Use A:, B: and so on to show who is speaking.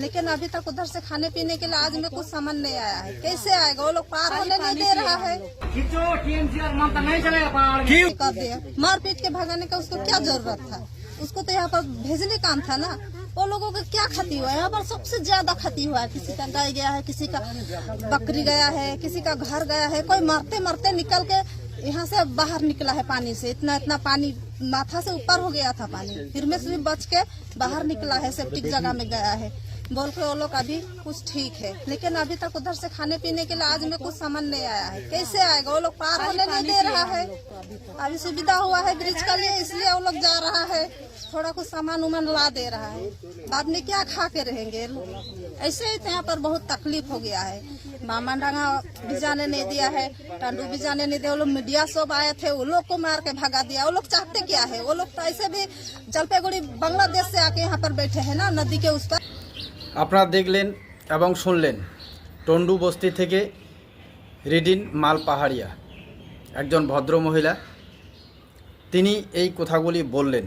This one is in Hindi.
A: लेकिन अभी तक उधर से खाने पीने के लिए आज में कुछ सामान नहीं आया है। कैसे आएगा? वो लोग पार होने नहीं दे रहा है।
B: खींचो टीएमसी और ममता नहीं चलेगा पहाड़ में।
A: कर दिया मार के भगाने का उसको क्या ज़रूरत था? उसको तो यहाँ पर भेजने काम था ना। वो लोगों का क्या क्षति हुआ? है यहाँ पर सबसे ज़्यादा क्षति हुआ है। किसी का गाय गया है किसी का बकरी गया है किसी का घर गया है। कोई मरते मरते निकल के यहाँ से बाहर निकला है पानी से। इतना इतना पानी माथा से ऊपर हो गया था पानी। फिर में से भी बच के बाहर निकला है सेप्टिक जगह में गया है। बोल के वो लोग अभी कुछ ठीक है, लेकिन अभी तक उधर से खाने पीने के लिए आज में कुछ सामान नहीं आया है। कैसे आएगा? वो लोग पार होने नहीं दे रहा है। अभी सुविधा हुआ है ब्रिज का लिए, इसलिए वो लोग जा रहा है। थोड़ा कुछ सामान उमान ला दे रहा है। बाद में क्या खा के रहेंगे? ऐसे ही तो यहाँ पर बहुत तकलीफ़ हो गया है। मामा डांगा भी जाने नहीं दिया है, टंडू भी जाने नहीं दिया, वो लोग मीडिया सब आए थे, वो लोग को मार के भगा दिया। वो लोग चाहते क्या है? वो लोग तो ऐसे भी जलपाईगुड़ी, बांग्लादेश से आके यहाँ पर बैठे हैं ना, नदी के उस पर।
C: আপনারা দেখলেন এবং শুনলেন টন্ডু বস্তি থেকে রিডিন মাল পাহাড়িয়া একজন ভদ্র মহিলা তিনি এই কথাগুলি বললেন।